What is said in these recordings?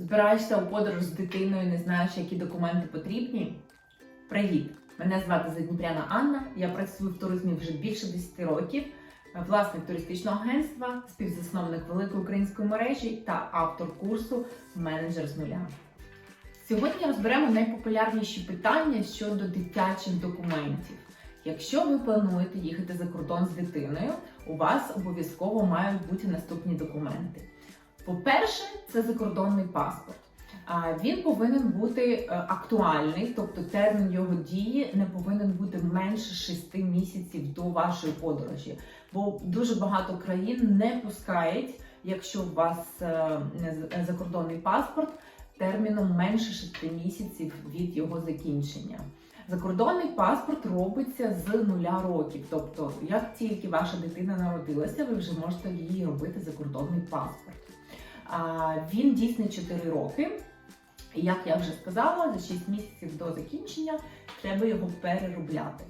Збираєшся у подорож з дитиною, не знаєш, які документи потрібні? Привіт! Мене звати Задніпряна Анна. Я працюю в туризмі вже більше 10 років. Власник туристичного агентства, співзасновник великої української мережі та автор курсу Менеджер з нуля. Сьогодні розберемо найпопулярніші питання щодо дитячих документів. Якщо ви плануєте їхати за кордон з дитиною, у вас обов'язково мають бути наступні документи. По-перше, це закордонний паспорт. Він повинен бути е, актуальний, тобто термін його дії не повинен бути менше 6 місяців до вашої подорожі. Бо дуже багато країн не пускають, якщо у вас е, закордонний паспорт, терміном менше 6 місяців від його закінчення. Закордонний паспорт робиться з нуля років. Тобто, як тільки ваша дитина народилася, ви вже можете їй робити закордонний паспорт. А, Він дійсний 4 роки. І як я вже сказала, за 6 місяців до закінчення треба його переробляти.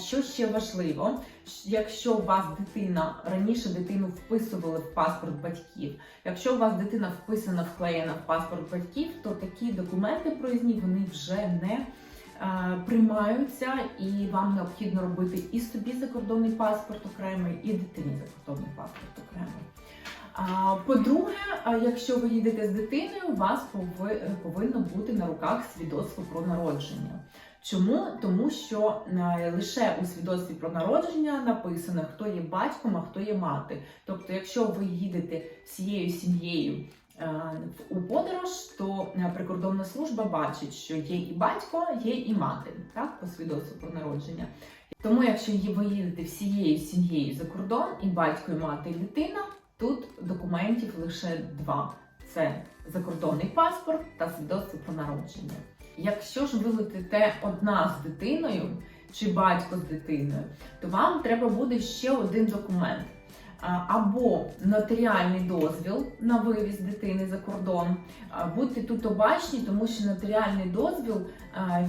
Що ще важливо, якщо у вас дитина раніше дитину вписували в паспорт батьків, якщо у вас дитина вписана, вклеєна в паспорт батьків, то такі документи проїзні вони вже не е, приймаються, і вам необхідно робити і собі закордонний паспорт окремий, і дитині закордонний паспорт окремий. По-друге, якщо ви їдете з дитиною, у вас повинно бути на руках свідоцтво про народження. Чому? Тому що е, лише у свідоцтві про народження написано, хто є батьком, а хто є мати. Тобто, якщо ви їдете всією сім'єю е, у подорож, то е, прикордонна служба бачить, що є і батько, є і мати, так, по свідоцтву про народження. Тому, якщо ви їдете всією сім'єю за кордон, і батько, і мати, і дитина, тут документів лише два: це закордонний паспорт та свідоцтво про народження. Якщо ж ви летите одна з дитиною чи батько з дитиною, то вам треба буде ще один документ. Або нотаріальний дозвіл на вивіз дитини за кордон. Будьте тут обачні, тому що нотаріальний дозвіл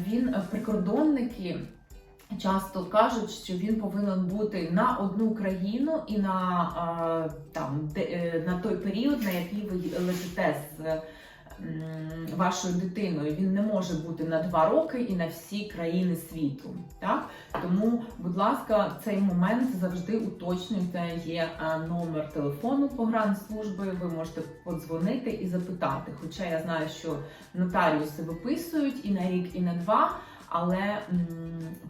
він прикордонники часто кажуть, що він повинен бути на одну країну і на, там, е, на той період, на який ви летите з вашою дитиною. Він не може бути на два роки і на всі країни світу. Так? Тому, будь ласка, цей момент завжди уточнюйте. Є е, номер телефону погранслужби. Ви можете подзвонити і запитати. Хоча я знаю, що нотаріуси виписують і на рік, і на два. Але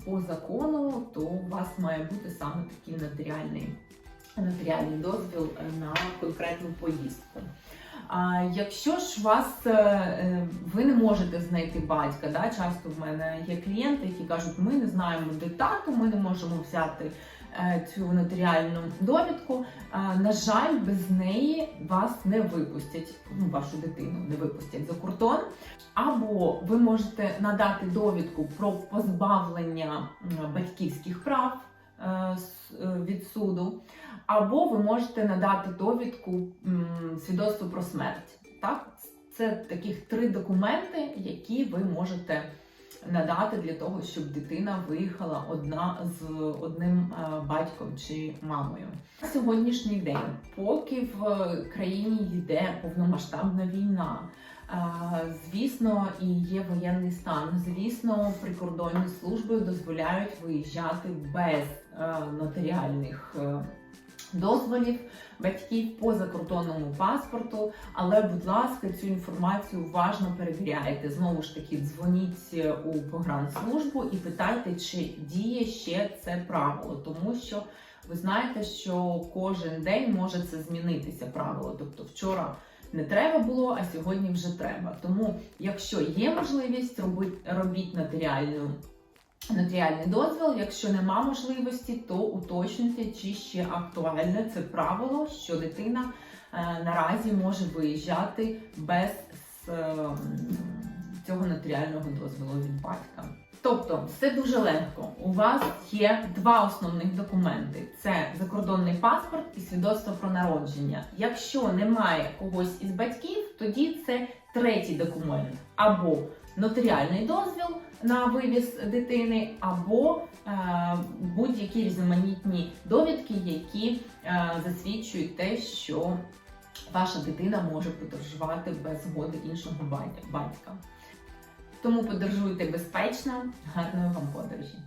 по закону то у вас має бути саме такий нотаріальний, нотаріальний дозвіл е, на конкретну поїздку. А якщо ж вас е, е, ви не можете знайти батька, да, часто в мене є клієнти, які кажуть, ми не знаємо де тату, ми не можемо взяти цю нотаріальну довідку. Е, На жаль, без неї вас не випустять, ну, вашу дитину не випустять за кордон. Або ви можете надати довідку про позбавлення батьківських прав е, е, від суду, або ви можете надати довідку свідоцтво про смерть. Так? Це таких три документи, які ви можете надати для того, щоб дитина виїхала одна з одним е, батьком чи мамою. На сьогоднішній день, поки в країні йде повномасштабна війна. Е, Звісно, і є воєнний стан. Звісно, прикордонні служби дозволяють виїжджати без е, нотаріальних е, дозволів батьків по закордонному паспорту. Але, будь ласка, цю інформацію уважно перевіряйте. Знову ж таки, дзвоніть е, у погранслужбу і питайте, чи діє ще це правило, тому що ви знаєте, що кожен день може це змінитися правило. Тобто, вчора не треба було, а сьогодні вже треба. Тому, якщо є можливість, робіть, нотаріальну. Нотаріальний дозвіл, якщо нема можливості, то уточнюйте, чи ще актуальне це правило, що дитина е, наразі може виїжджати без е, цього нотаріального дозволу від батька. Тобто, все дуже легко. У вас є два основних документи: це закордонний паспорт і свідоцтво про народження. Якщо немає когось із батьків, тоді це третій документ або нотаріальний дозвіл на вивіз дитини, або е, будь-які різноманітні довідки, які е, засвідчують те, що ваша дитина може подорожувати без згоди іншого батька. Тому подорожуйте безпечно, гарної вам подорожі!